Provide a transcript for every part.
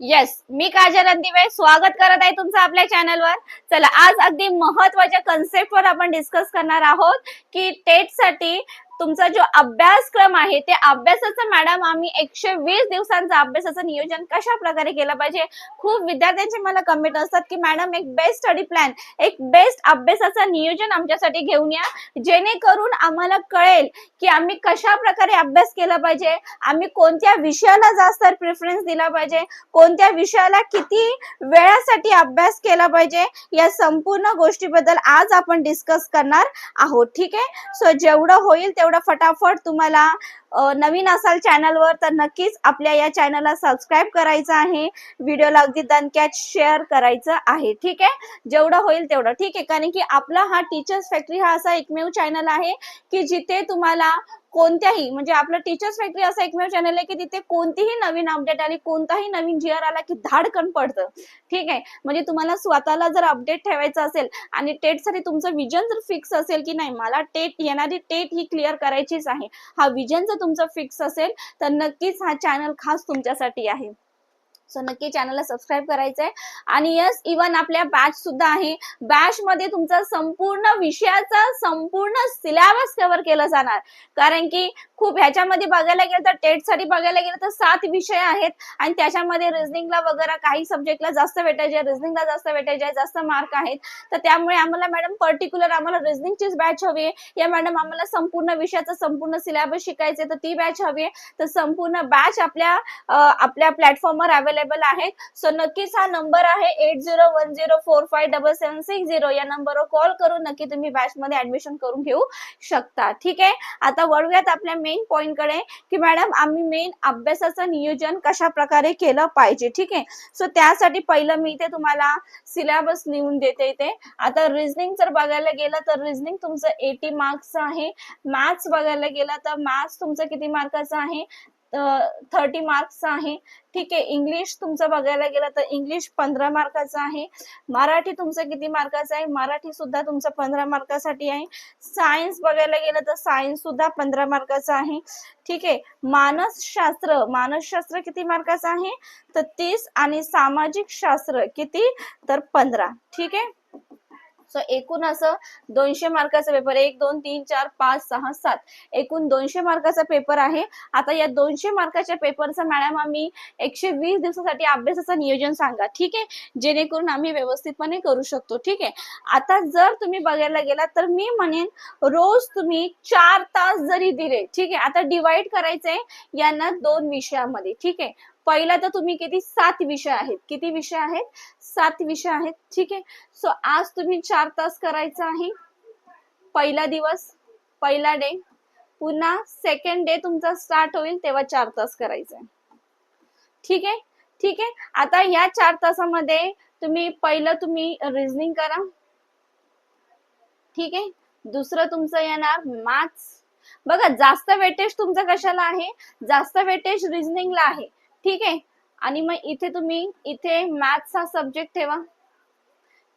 Yes मी काजल अंदिवे स्वागत करत आहे तुमचं आपल्या चॅनलवर चला आज अगदी महत्त्वाच्या कन्सेप्ट वर आपण डिस्कस करणार आहोत की टेटसाठी तुमचा जो अभ्यासक्रम आहे ते अभ्यासाचं मॅडम आम्ही एकशे वीस दिवसांचं अभ्यासाचं नियोजन कशा प्रकारे केलं पाहिजे? खूप विद्यार्थ्यांचे मला कमेंट असतात की मॅडम एक बेस्ट स्टडी प्लॅन एक बेस्ट अभ्यासाचं नियोजन आमच्यासाठी घेऊन या. जेणेकरून आम्हाला कळेल की आम्ही कशा प्रकारे अभ्यास केला पाहिजे. आम्ही कोणत्या विषयाला जास्त प्रिफरन्स दिला पाहिजे. कोणत्या विषयाला किती वेळासाठी अभ्यास केला पाहिजे. या संपूर्ण गोष्टीबद्दल आज आपण डिस्कस करणार आहोत. ठीक आहे? सो जेवढं होईल तेवढं फटाफट तुम्हाला नवीन असाल चॅनलवर तर नक्कीच आपल्या या चॅनलला सबस्क्राईब करायचं आहे. व्हिडिओला अगदी दणक्यात शेअर करायचं आहे. ठीक आहे? जेवढं होईल तेवढं. ठीक आहे? कारण की आपला हा टीचर्स फॅक्टरी हा असा एकमेव चॅनल आहे की जिथे तुम्हाला कोणत्याही म्हणजे आपलं टीचर्स फॅक्टरी असं एकमेव चॅनल आहे की तिथे कोणतीही नवीन अपडेट आली कोणताही नवीन जीआर आला की धाडकन पडतं. ठीक आहे? म्हणजे तुम्हाला स्वतःला जर अपडेट ठेवायचं असेल आणि टेटसाठी तुमचं विजन जर फिक्स असेल की नाही मला टेट येणारी टेट ही क्लिअर करायचीच आहे. हा विजन जर तुमचं फिक्स असेल तर नक्कीच हा चॅनल खास तुमच्यासाठी आहे. सो नक्की चॅनलला सबस्क्राईब करायचं आहे आणि यस इवन आपल्या बॅच सुद्धा आहे. बॅच मध्ये तुमचा संपूर्ण विषयाचा संपूर्ण सिलेबस कव्हर केला जाणार. कारण की खूप ह्याच्यामध्ये बघायला गेलं तर टेटसाठी बघायला गेलं तर सात विषय आहेत. आणि त्याच्यामध्ये रिझनिंगला वगैरे काही सब्जेक्टला जास्त वेटेज आहे. रिझनिंगला जास्त वेटेज आहे. जास्त मार्क आहेत. तर त्यामुळे आम्हाला मॅडम पर्टिक्युलर आम्हाला रिझनिंगचीच बॅच हवी आहे. या मॅडम आम्हाला संपूर्ण विषयाचा संपूर्ण सिलेबस शिकायचे तर ती बॅच हवी आहे. तर संपूर्ण बॅच आपल्या आपल्या प्लॅटफॉर्मवर अवेलेबल आहेत सो नक्कीच हा नंबर आहे eight zero one zero four five double seven six zero या नंबरवर कॉल करून नक्की तुम्ही बॅच मध्ये ऍडमिशन करून घेऊ शकता. ठीक आहे? आता वळूयात आपल्या मेन पॉइंटकडे की मॅडम आम्ही मेन अभ्यासाचं नियोजन कशा प्रकारे केलं पाहिजे? ठीक आहे? सो त्यासाठी पहिलं मी इथे तुम्हाला सिलेबस लिहून देते इथे. आता रिझनिंग जर बघायला गेलं तर रिझनिंग तुमचं एटी मार्क्स आहे. मॅथ्स बघायला गेलं तर मॅथ्स तुमचं किती मार्काचं आहे? थर्टी मार्क्स आहे. ठीक आहे इंग्लिश तुमचं बघायला गेलं तर इंग्लिश पंधरा मार्काचं आहे. मराठी तुमचं किती मार्काचं आहे? मराठी सुद्धा तुमचं पंधरा मार्कासाठी आहे. सायन्स बघायला गेलं तर सायन्स सुद्धा पंधरा मार्काचं आहे. ठीक आहे मानसशास्त्र मानसशास्त्र किती मार्काचं आहे? तर तीस आणि सामाजिक शास्त्र किती? तर पंधरा. ठीक आहे? सो एकूण असं दोनशे मार्काचा पेपर एक दोन तीन चार पाच सहा सात. एकूण दोनशे मार्काचा पेपर आहे. आता या दोनशे मार्काच्या पेपरचा मॅडम आम्ही एकशे वीस दिवसासाठी अभ्यासाचं नियोजन सांगा. ठीक आहे? जेणेकरून आम्ही व्यवस्थितपणे करू शकतो. ठीक आहे? आता जर तुम्ही बघायला गेलात तर मी म्हणेन रोज तुम्ही चार तास जरी दिले ठीक आहे? आता डिवाइड करायचंय यांना दोन विषयामध्ये. ठीक आहे? पहिला तर तुम्ही किती सात विषय आहेत. किती विषय आहेत? सात विषय आहेत. ठीक आहे? सो आज तुम्ही चार तास करायचा आहे. पहिला दिवस पहिला डे पुन्हा सेकंड डे तुमचा स्टार्ट होईल तेव्हा चार तास करायचं आहे. ठीक आहे? ठीक आहे? आता या चार तासामध्ये तुम्ही पहिलं तुम्ही रिझनिंग करा. ठीक आहे? दुसरं तुमचं येणार मॅथ्स बघा जास्त वेटेज तुमचं कशाला आहे? जास्त वेटेज रिझनिंगला आहे. ठीक आहे? आणि मग इथे तुम्ही इथे मॅथ्स हा सब्जेक्ट ठेवा.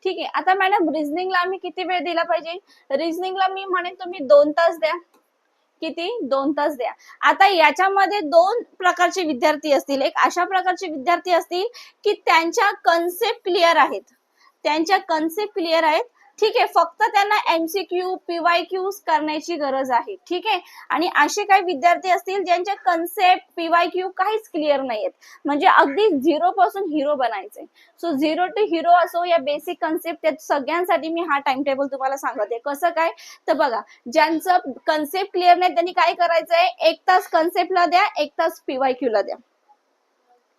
ठीक आहे? आता मॅडम रिझनिंगला आम्ही किती वेळ दिला पाहिजे? रिझनिंगला मी म्हणेन तुम्ही दोन तास द्या. किती? दोन तास द्या. आता याच्यामध्ये दोन प्रकारचे विद्यार्थी असतील. एक अशा प्रकारचे विद्यार्थी असतील की त्यांच्या कन्सेप्ट क्लिअर आहेत. त्यांच्या कन्सेप्ट क्लिअर आहेत. ठीक आहे फक्त त्यांना एमसीक्यू पीवाय क्यू करण्याची गरज आहे. ठीक आहे? आणि असे काही विद्यार्थी असतील ज्यांचे कन्सेप्ट पीवाय क्यू काहीच क्लिअर नाहीयेत. म्हणजे अगदी झिरो पासून हिरो बनायचे सो झिरो टू हिरो असो या बेसिक कन्सेप्ट सगळ्यांसाठी मी हा टाइम टेबल तुम्हाला सांगते. कसं काय? तर बघा ज्यांचं कन्सेप्ट क्लिअर नाही त्यांनी काय करायचंय? एक तास कन्सेप्टला द्या एक तास पीवाय क्यू ला द्या.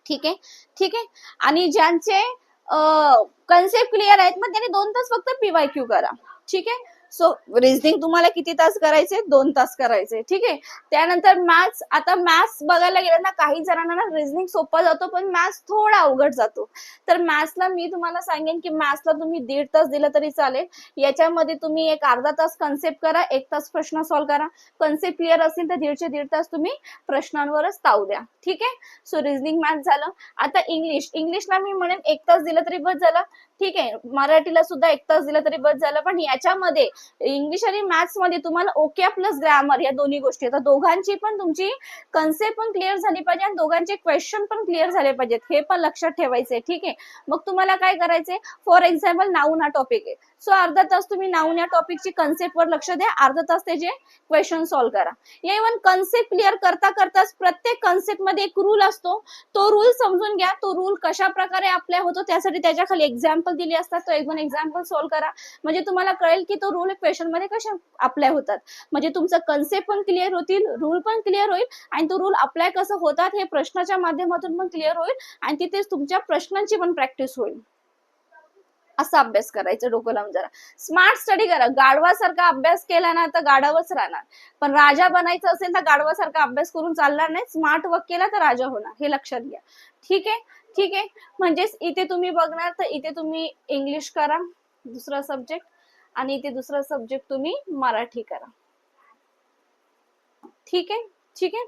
ठीक आहे? ठीक आहे? आणि ज्यांचे कन्सेप्ट क्लिअर आहेत मग त्याने दोन तास फक्त पीवाय क्यू करा. ठीक आहे? सो रिजनिंग तुम्हाला किती तास करायचे? दोन तास करायचे. ठीक आहे? त्यानंतर मॅथ्स आता मॅथ्स बघायला गेलं ना काही जणांना ना रिजनिंग सोपा जातो पण मॅथ्स थोडा अवघड जातो. तर मॅथ्सला मी तुम्हाला सांगेन की मॅथ्सला तुम्ही दीड तास दिलं तरी चालेल. याच्यामध्ये तुम्ही एक अर्धा तास कन्सेप्ट करा एक तास प्रश्न सॉल्व्ह करा. कन्सेप्ट क्लिअर असतील तर दीडशे दीड तास तुम्ही प्रश्नांवरच ताव द्या. ठीक आहे? सो रिझनिंग मॅथ्स झालं. आता इंग्लिश इंग्लिशला मी म्हणेन एक तास दिलं तरी बस झालं. ठीक आहे? मराठीला सुद्धा एक तास दिलं तरी बस झालं. पण याच्यामध्ये इंग्लिश आणि मॅथ्समध्ये तुम्हाला ओके प्लस ग्रामर या दोन्ही गोष्टी. तर दोघांची पण तुमची कन्सेप्ट पण क्लिअर झाली पाहिजे आणि दोघांचे क्वेश्चन पण क्लिअर झाले पाहिजेत. हे पण लक्षात ठेवायचे ठीक आहे? मग तुम्हाला काय करायचंय? फॉर एक्झाम्पल नाऊन हा टॉपिक आहे. सो अर्धा तास तुम्ही नाऊन या टॉपिकची कन्सेप्ट वर लक्ष द्या. अर्धा तास त्याचे क्वेश्चन सॉल्व्ह करा. या इव्हन कन्सेप्ट क्लिअर करता करताच प्रत्येक कन्सेप्टमध्ये एक रूल असतो. तो रूल समजून घ्या. तो रूल कशा प्रकारे अप्लाय होतो त्यासाठी त्याच्याखाली एक्झाम्पल दिली असतात. तो एक दोन एक्झाम्पल सॉल्व्ह करा. म्हणजे तुम्हाला कळेल की तो रूल क्वेश्चनमध्ये कशा अप्लाय होतात? म्हणजे तुमचं कन्सेप्ट पण क्लिअर होतील रूल पण क्लिअर होईल आणि तो रूल अप्लाय कसं होतात हे प्रश्नाच्या माध्यमातून पण क्लिअर होईल आणि तिथेच तुमच्या प्रश्नांची पण प्रॅक्टिस होईल. असा अभ्यास करायचं डोकं लावून जरा. स्मार्ट स्टडी करा. गाढवासारखा अभ्यास केला ना तर गाढवच राहणार. पण राजा बनायचं असेल तर गाढवासारखा अभ्यास करून चालणार नाही. स्मार्ट वर्क केला तर राजा होणार. हे लक्षात घ्या. ठीक आहे? ठीक आहे? म्हणजेच इथे तुम्ही बघणार तर इथे तुम्ही इंग्लिश करा. दुसरा सब्जेक्ट आणि इथे दुसरा सब्जेक्ट तुम्ही मराठी करा. ठीक आहे? ठीक आहे?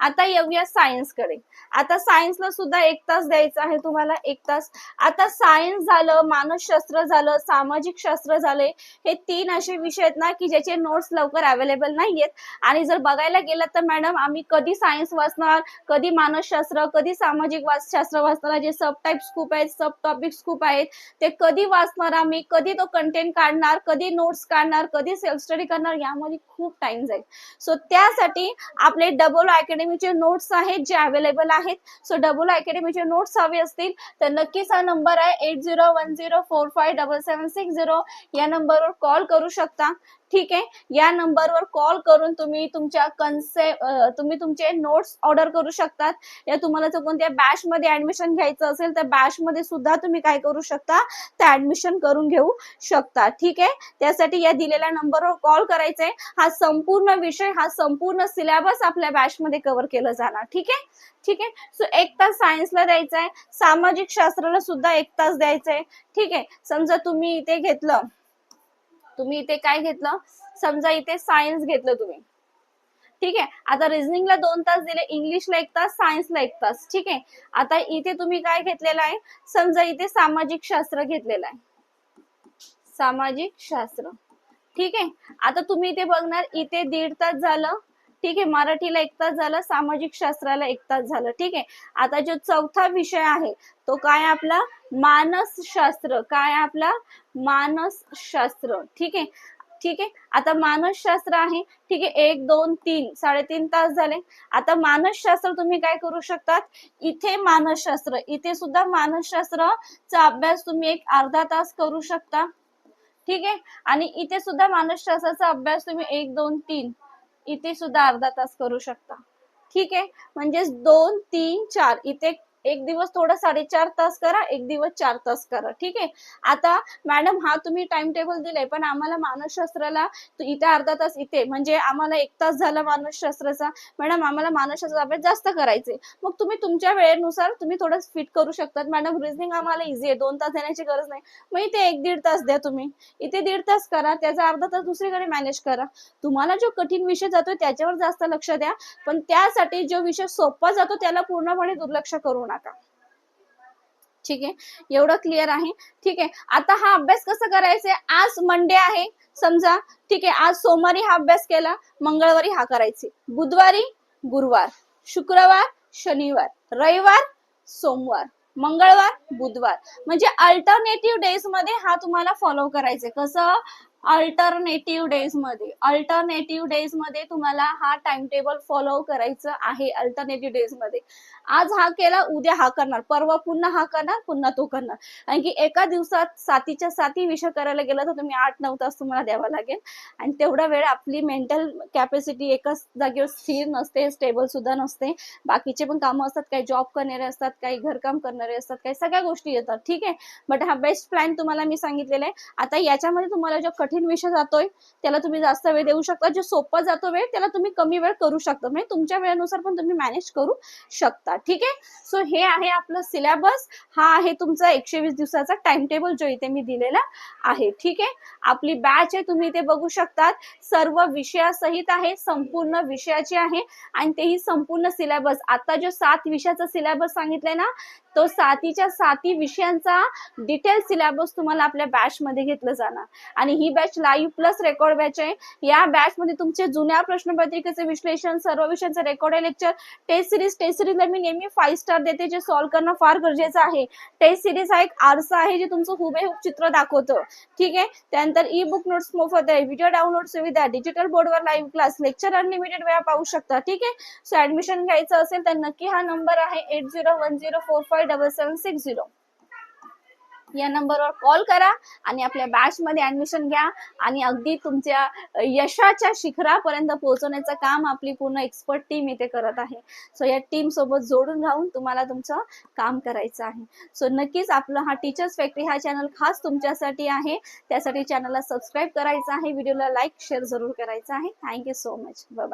आता येऊया सायन्सकडे. आता सायन्सला सुद्धा एक तास द्यायचा आहे तुम्हाला एक तास. आता सायन्स झालं मानसशास्त्र झालं सामाजिक शास्त्र झाले हे तीन असे विषय आहेत ना की ज्याचे नोट्स लवकर अवेलेबल नाहीयेत. आणि जर बघायला गेलं तर मॅडम आम्ही कधी सायन्स वाचणार कधी मानसशास्त्र कधी सामाजिक वाच- शास्त्र वाचणार जे सब टाईप्स खूप आहेत सब टॉपिक्स खूप आहेत ते कधी वाचणार आम्ही कधी तो कंटेंट काढणार कधी नोट्स काढणार कधी सेल्फ स्टडी करणार यामध्ये खूप टाइम जाईल सो त्यासाठी आपले डबल अकॅडमी अकॅडमीचे नोट्स आहेत जे अवेलेबल आहेत. सो डबल अकॅडमीचे नोट्स हवे असतील तर नक्कीच हा नंबर आहे eight zero one zero four five double seven six zero या नंबरवर कॉल करू शकता. ठीक आहे? या नंबरवर कॉल करून तुम्ही तुमच्या कन्से तुम्ही तुमचे नोट्स ऑर्डर करू शकतात. या तुम्हाला जर कोणत्या बॅच मध्ये ऍडमिशन घ्यायचं असेल तर बॅच मध्ये सुद्धा तुम्ही काय करू शकता? तर ऍडमिशन करून घेऊ शकता. ठीक आहे? त्यासाठी या दिलेल्या नंबरवर कॉल करायचंय हा संपूर्ण विषय हा संपूर्ण सिलेबस आपल्या बॅच मध्ये कव्हर केलं जाणार. ठीक आहे? ठीक आहे? सो एक तास सायन्सला द्यायचा आहे सामाजिक शास्त्राला सुद्धा एक तास द्यायचा आहे ठीक आहे? समजा तुम्ही इथे घेतलं तुम्ही इथे काय घेतलं? समजा इथे सायन्स घेतलं तुम्ही. ठीक? आहे आता रिझनिंगला दोन तास दिले इंग्लिशला एक तास सायन्सला एक तास. ठीक? आहे आता इथे तुम्ही काय घेतलेलं आहे? समजा इथे सामाजिक शास्त्र घेतलेलं आहे. सामाजिक शास्त्र. ठीक? आहे आता तुम्ही इथे बघणार इथे दीड तास झालं. ठीक आहे मराठीला एक तास झालं सामाजिक शास्त्राला एक तास झालं ठीक आहे. आता जो चौथा विषय आहे तो काय आपला? मानसशास्त्र. काय आपला? मानसशास्त्र. ठीक आहे? ठीक आहे? आता मानसशास्त्र आहे ठीक आहे एक दोन तीन साडेतीन तास झाले. आता मानसशास्त्र तुम्ही काय करू शकतात? इथे मानसशास्त्र. इथे सुद्धा मानसशास्त्राचा अभ्यास तुम्ही एक अर्धा तास करू शकता. ठीक आहे? आणि इथे सुद्धा मानसशास्त्राचा अभ्यास तुम्ही एक दोन तीन इथे सुद्धा अर्धा तास करू शकता. ठीक आहे? म्हणजेच दोन तीन चार. इथे एक दिवस थोडा साडेचार तास करा एक दिवस चार तास करा. ठीक आहे? आता मॅडम हा तुम्ही टाइम टेबल दिलाय पण आम्हाला मानसशास्त्राला इथे अर्धा तास इथे म्हणजे आम्हाला एक तास झाला मानसशास्त्राचा. मॅडम आम्हाला मानसशास्त्राचा अभ्यास जास्त करायचे मग तुम्ही तुमच्या वेळेनुसार तुम्ही थोडं फिट करू शकतात. मॅडम रिझनिंग आम्हाला इझी आहे. दोन तास देण्याची गरज नाही. मग इथे एक दीड तास द्या तुम्ही. इथे दीड तास करा त्याचा अर्धा तास दुसरीकडे मॅनेज करा. तुम्हाला जो कठीण विषय जातोय त्याच्यावर जास्त लक्ष द्या. पण त्यासाठी जो विषय सोपा जातो त्याला पूर्णपणे दुर्लक्ष करू नका. ठीक आहे? एवढं क्लिअर आहे. ठीक आहे? आता हा अभ्यास कसा करायचा आज मंडे आहे. समजा. ठीक आहे? आज सोमवारी हा अभ्यास केला. मंगळवारी हा करायचे. बुधवारी गुरुवार. शुक्रवार शनिवार. रविवार सोमवार. मंगळवार बुधवार. म्हणजे अल्टरनेटिव्ह डेजमध्ये हा तुम्हाला फॉलो करायचा कसं? अल्टरनेटिव्ह डेजमध्ये. अल्टरनेटिव्ह डेजमध्ये तुम्हाला हा टाइम टेबल फॉलो करायचं आहे अल्टरनेटिव्ह डेजमध्ये. आज हा केला उद्या हा करणार. परवा पुन्हा हा करणार पुन्हा तो करणार. कारण की एका दिवसात सातीच्या साती विषय करायला गेला तर तुम्ही आठ नऊ तास तुम्हाला द्यावा लागेल. आणि तेवढा वेळ आपली मेंटल कॅपॅसिटी एकाच जागेवर स्थिर नसते स्टेबल सुद्धा नसते. बाकीचे पण कामं असतात काही जॉब करणारे असतात काही घरकाम करणारे असतात काही सगळ्या गोष्टी येतात. ठीक आहे? बट हा बेस्ट प्लॅन तुम्हाला मी सांगितलेला आहे. आता याच्यामध्ये तुम्हाला जो कठीण विषय जातोय त्याला तुम्ही जास्त वेळ देऊ शकता. जे सोपा जातो वेळ त्याला तुम्ही कमी वेळ करू शकता. म्हणजे तुमच्या वेळेनुसार पण तुम्ही मॅनेज करू शकता. ठीक आहे? सो हे आहे आपलं सिलेबस हा आहे तुमचा एकशे वीस दिवसाचा टाइम टेबल जो इथे मी दिलेला आहे. ठीक आहे? आपली बॅच आहे तुम्ही इथे बघू शकतात. सर्व विषयासहित आहे संपूर्ण विषयाची आहे आणि तेही संपूर्ण सिलेबस आता जो सात विषयाचा सिलेबस सांगितलाय ना तो सातीच्या साती विषयांचा डिटेल सिलेबस तुम्हाला आपल्या बॅच मध्ये घेतलं जाणार. आणि ही batch live plus record batch आहे. या बॅच मध्ये तुमचे जुन्या प्रश्नपत्रिकेचे विश्लेषण सर्व विषयांचे record lecture test series test सिरीजला मी नेहमी फाईव्ह स्टार देते जे सॉल्व्ह करणं फार गरजेचं आहे. टेस्ट सिरीज हा एक आरसा आहे जे तुमचं हुबेहूब चित्र दाखवतं. ठीक आहे? त्यानंतर ई बुक नोट्स मोफत आहे. व्हिडिओ डाउनलोड सुविधा डिजिटल बोर्डवर लाईव्ह क्लास लेक्चर अनलिमिटेड वेळा पाहू शकता. ठीक आहे? सो ऍडमिशन घ्यायचं असेल तर नक्की हा नंबर आहे eight zero one zero four five double seven six zero या नंबरवर कॉल करा आणि आपल्या बॅचमध्ये ॲडमिशन ऍडमिशन घ्या. आणि अगदी तुमच्या यशाच्या शिखरापर्यंत पोहोचवण्याचं काम आपली पूर्ण एक्सपर्ट टीम इथे करत आहे. सो या टीम सोबत जोडून राहून तुम्हाला तुमचं काम करायचं आहे. सो नक्कीच आपलं हा टीचर्स फॅक्टरी हा चॅनल खास तुमच्यासाठी आहे. त्यासाठी चॅनलला सबस्क्राईब करायचं आहे. व्हिडिओला लाईक शेअर जरूर करायचं आहे. Thank you so much bye